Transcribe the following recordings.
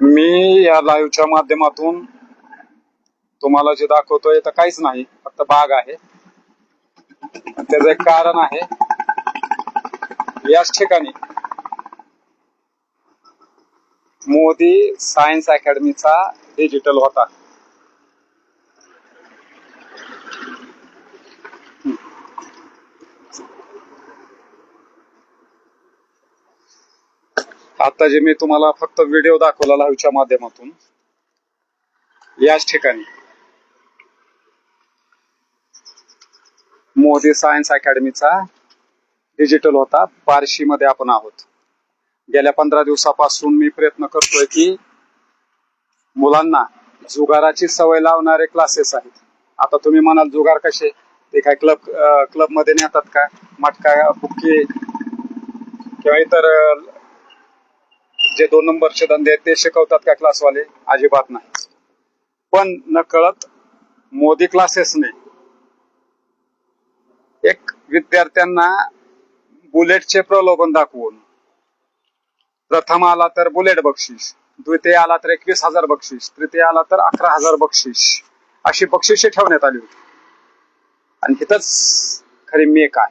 मी या लाईव्हच्या माध्यमातून तुम्हाला जे दाखवतोय तर काहीच नाही फक्त बाग आहे. त्याचं एक कारण आहे याच ठिकाणी मोदी सायन्स अकॅडमीचा डिजिटल होता. आता जे मी तुम्हाला फक्त व्हिडिओ दाखवला लाईव्हच्या माध्यमातून याच ठिकाणी. मोदी सायन्स अकॅडमीचा डिजिटल होता. बार्शी मध्ये आपण आहोत. गेल्या पंधरा दिवसापासून मी प्रयत्न करतोय की मुलांना जुगाराची सवय लावणारे क्लासेस आहेत. आता तुम्ही म्हणाल जुगार कसे? ते काय क्लब क्लबमध्ये नेतात का? मटका बुक्के किंवा इतर जे दोन नंबरचे धंदे आहेत ते शिकवतात का क्लासवाले अजिबात नाही. पण न कळत मोदी क्लासेसने एक विद्यार्थ्यांना बुलेटचे प्रलोभन दाखवून प्रथम आला तर बुलेट बक्षीस द्वितीय आला तर एकवीस हजार बक्षीस तृतीय आला तर अकरा हजार बक्षीस अशी बक्षिसे ठेवण्यात आली होती. आणि इथंच खरी मी काय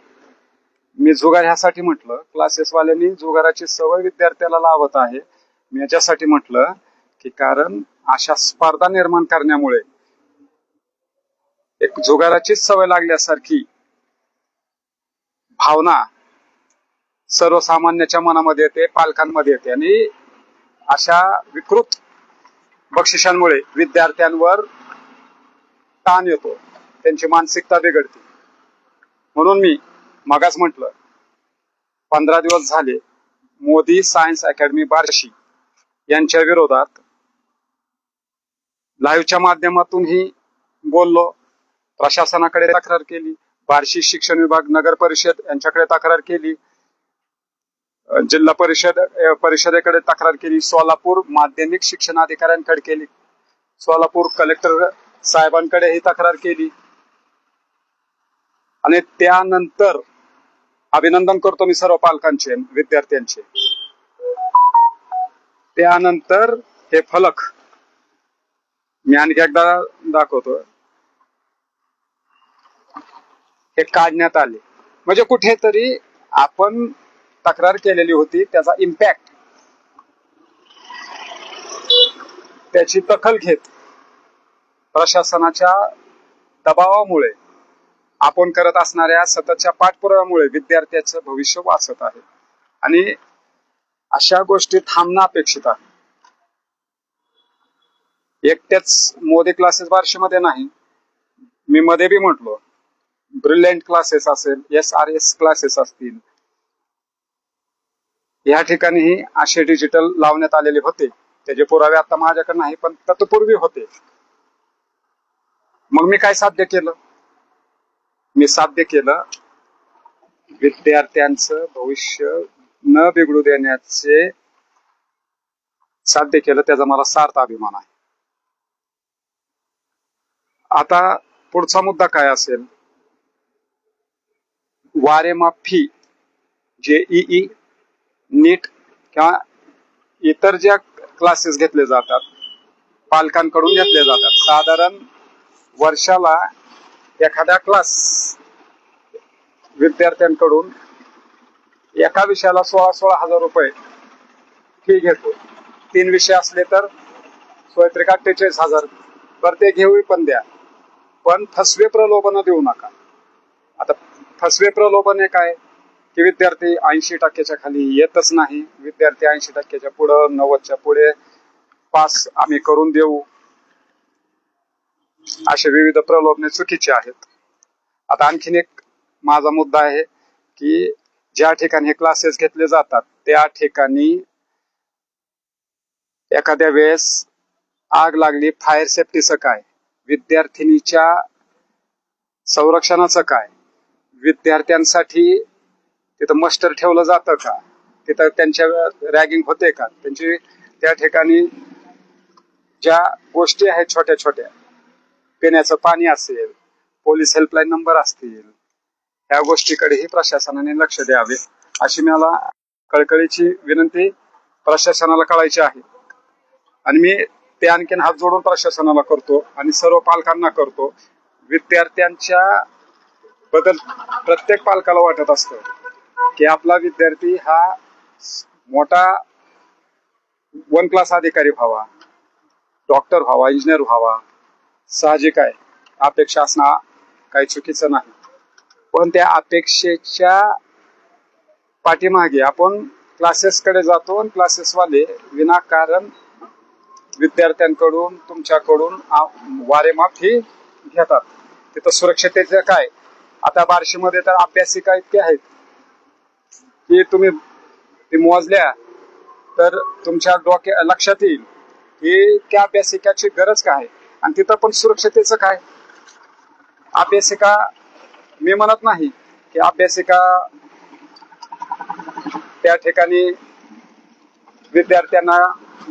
मी जुगार ह्यासाठी म्हटलं क्लासेसवाल्यांनी जुगाराची सवय विद्यार्थ्याला लावत आहे. मी याच्यासाठी म्हटलं की कारण अशा स्पर्धा निर्माण करण्यामुळे एक जुगाराचीच सवय लागल्यासारखी भावना सर्वसामान्याच्या मनामध्ये येते पालकांमध्ये येते आणि अशा विकृत बक्षिसांमुळे विद्यार्थ्यांवर ताण येतो. त्यांची मानसिकता बिघडते. म्हणून मी मागास म्हटलं. पंधरा दिवस झाले मोदी सायन्स अकॅडमी बार्शी यांच्या विरोधात लाईव्हच्या माध्यमातूनही बोललो. प्रशासनाकडे तक्रार केली बार्शी शिक्षण विभाग नगर परिषद यांच्याकडे तक्रार केली जिल्हा परिषद परिषदेकडे तक्रार केली सोलापूर माध्यमिक शिक्षण अधिकाऱ्यांकडे केली सोलापूर कलेक्टर साहेबांकडे ही तक्रार केली. आणि त्यानंतर अभिनंदन करतो मी सर्व पालकांचे विद्यार्थ्यांचे. त्यानंतर हे फलक मी आणखी एकदा दाखवतो. हे काढण्यात आले. म्हणजे कुठेतरी आपण तक्रार केलेली होती त्याचा इम्पॅक्ट त्याची दखल घेत प्रशासनाच्या दबावामुळे आपण करत असणाऱ्या सततच्या पाठपुराव्यामुळे विद्यार्थ्याचं भविष्य वाचत आहे. आणि अशा गोष्टी थांबणं अपेक्षित आहे. एकट्याच मोदी क्लासेस बार्शीमध्ये नाही. मी मध्ये बी म्हटलो ब्रिलियंट क्लासेस असेल एस आर एस क्लासेस असतील. या ठिकाणीही असे डिजिटल लावण्यात आलेले होते. त्याचे पुरावे आता माझ्याकडे नाही पण तत्पूर्वी होते. मग मी काय साध्य केलं? मी साध्य केलं. विद्यार्थ्यांचं भविष्य न बिघडू देण्याचे साध्य केलं त्याचा मला सार्थ अभिमान आहे. आता पुढचा मुद्दा काय असेल? वारेमाफी जे ई नीट किंवा इतर ज्या क्लासेस घेतले जातात पालकांकडून घेतले जातात. साधारण वर्षाला एखादा क्लास विद्यार्थ्यांकडून एका विषयाला सोळा सोळा हजार रुपये फी घेतो. तीन विषय असले तर सोयत्रिक अठ्ठेचाळीस हजार. बरं ते घेऊ पण द्या. पण फसवे प्रलोभन देऊ नका. आता फसवे प्रलोभन हे काय? की विद्यार्थी ऐंशी टक्क्याच्या खाली येतच नाही. विद्यार्थी ऐंशी टक्क्याच्या पुढं नव्वदच्या पुढे पास आम्ही करून देऊ. असे विविध प्रलोभने चुकीचे आहेत. आता आणखीन एक माझा मुद्दा आहे की ज्या ठिकाणी हे क्लासेस घेतले जातात त्या ठिकाणी एखाद्या वेळेस आग लागली फायर सेफ्टीचं काय? विद्यार्थिनीच्या संरक्षणाचं काय? विद्यार्थ्यांसाठी तिथं मस्टर ठेवलं जातं का? तिथं त्यांच्या रॅगिंग होते का? त्यांची त्या ठिकाणी ज्या गोष्टी आहेत छोट्या छोट्या पिण्याचं पाणी असेल पोलीस हेल्पलाईन नंबर असतील ह्या गोष्टीकडेही प्रशासनाने लक्ष द्यावे अशी मला कळकळीची विनंती प्रशासनाला कळायची आहे. आणि मी ते आणखीन हात जोडून प्रशासनाला करतो आणि सर्व पालकांना करतो. विद्यार्थ्यांच्या बदल प्रत्येक पालकाला वाटत असतं की आपला विद्यार्थी हा मोठा वन क्लास अधिकारी व्हावा डॉक्टर व्हावा इंजिनियर व्हावा. साहजिक आहे. अपेक्षा असणं काही चुकीचं नाही. पण त्या अपेक्षेच्या पाठीमागे आपण क्लासेसकडे जातो आणि क्लासेसवाले विनाकारण विद्यार्थ्यांकडून तुमच्याकडून आ- वारेमाप ही घेतात. तिथं सुरक्षतेचं काय? आता बार्शीमध्ये तर अभ्यासिका इतके आहेत की तुम्ही ते मोजल्या तर तुमच्या डोक्या लक्षात येईल की त्या अभ्यासिकाची गरज काय आणि तिथं पण सुरक्षतेचं काय? अभ्यासिका मी म्हणत नाही की अभ्यासिका त्या ठिकाणी विद्यार्थ्यांना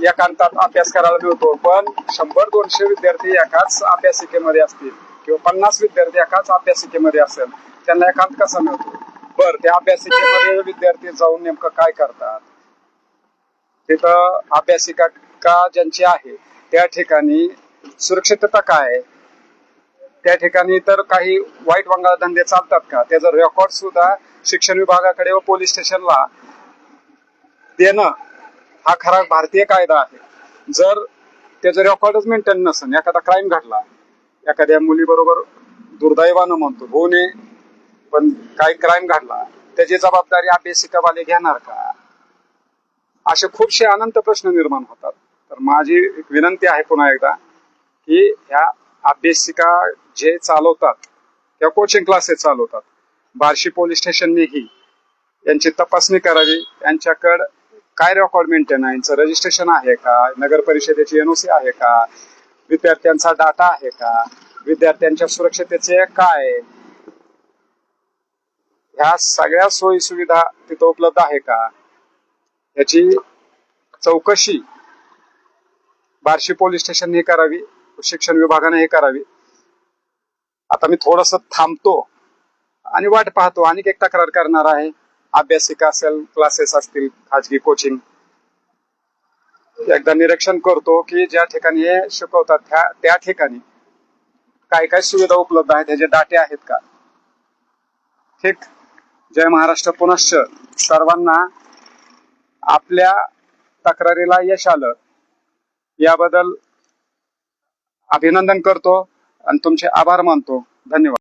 एकांतात अभ्यास करायला मिळतो पण शंभर दोनशे विद्यार्थी एकाच अभ्यासिकेमध्ये असतील किंवा पन्नास विद्यार्थी एकाच अभ्यासिकेमध्ये असेल त्यांना एकांत कसा मिळतो? बर त्या अभ्यासिकेमध्ये विद्यार्थी जाऊन नेमकं काय करतात? तिथं अभ्यासिका का ज्यांची आहे त्या ठिकाणी सुरक्षितता काय आहे? त्या ठिकाणी तर काही वाईट वंगाळ धंदे चालतात का? त्याचा रेकॉर्ड सुद्धा शिक्षण विभागाकडे व पोलीस स्टेशनला देणं हा खरा भारतीय कायदा आहे. जर त्याचं रेकॉर्डच मेंटेन नसेल एखादा क्राईम घडला एखाद्या मुलीबरोबर दुर्दैवानं म्हणतो होऊ नये पण काही क्राईम घडला त्याची जबाबदारी अभ्यासिकावाले घेणार का? असे खूपसे अनंत प्रश्न निर्माण होतात. तर माझी एक विनंती आहे पुन्हा एकदा की ह्या अभ्यासिका जे चालवतात किंवा कोचिंग क्लासेस चालवतात बार्शी पोलीस स्टेशननेही यांची तपासणी करावी यांच्याकडं काय रेकॉर्ड मेंटेन आहे यांचं रजिस्ट्रेशन आहे का नगर परिषदेची एनओसी आहे का विद्यार्थ्यांचा डाटा आहे का विद्यार्थ्यांच्या सुरक्षतेचे काय ह्या सगळ्या सोयी सुविधा तिथं उपलब्ध आहे का याची चौकशी बार्शी पोलीस स्टेशनने करावी शिक्षण विभागाने हे करावी. आता मी थोडस थांबतो आणि वाट पाहतो. आणि एक तक्रार करणार आहे. अभ्यासिका असेल क्लासेस असतील खाजगी कोचिंग एकदा निरीक्षण करतो की ज्या ठिकाणी हे शिकवतात त्या त्या ठिकाणी काय काय सुविधा उपलब्ध आहेत? ह्याचे डाटे आहेत का? ठीक. जय महाराष्ट्र पुनश्च. सर्वांना आपल्या तक्रारीला यश आलं. याबद्दल अभिनंदन करतो आणि तुमचे आभार मानतो. धन्यवाद.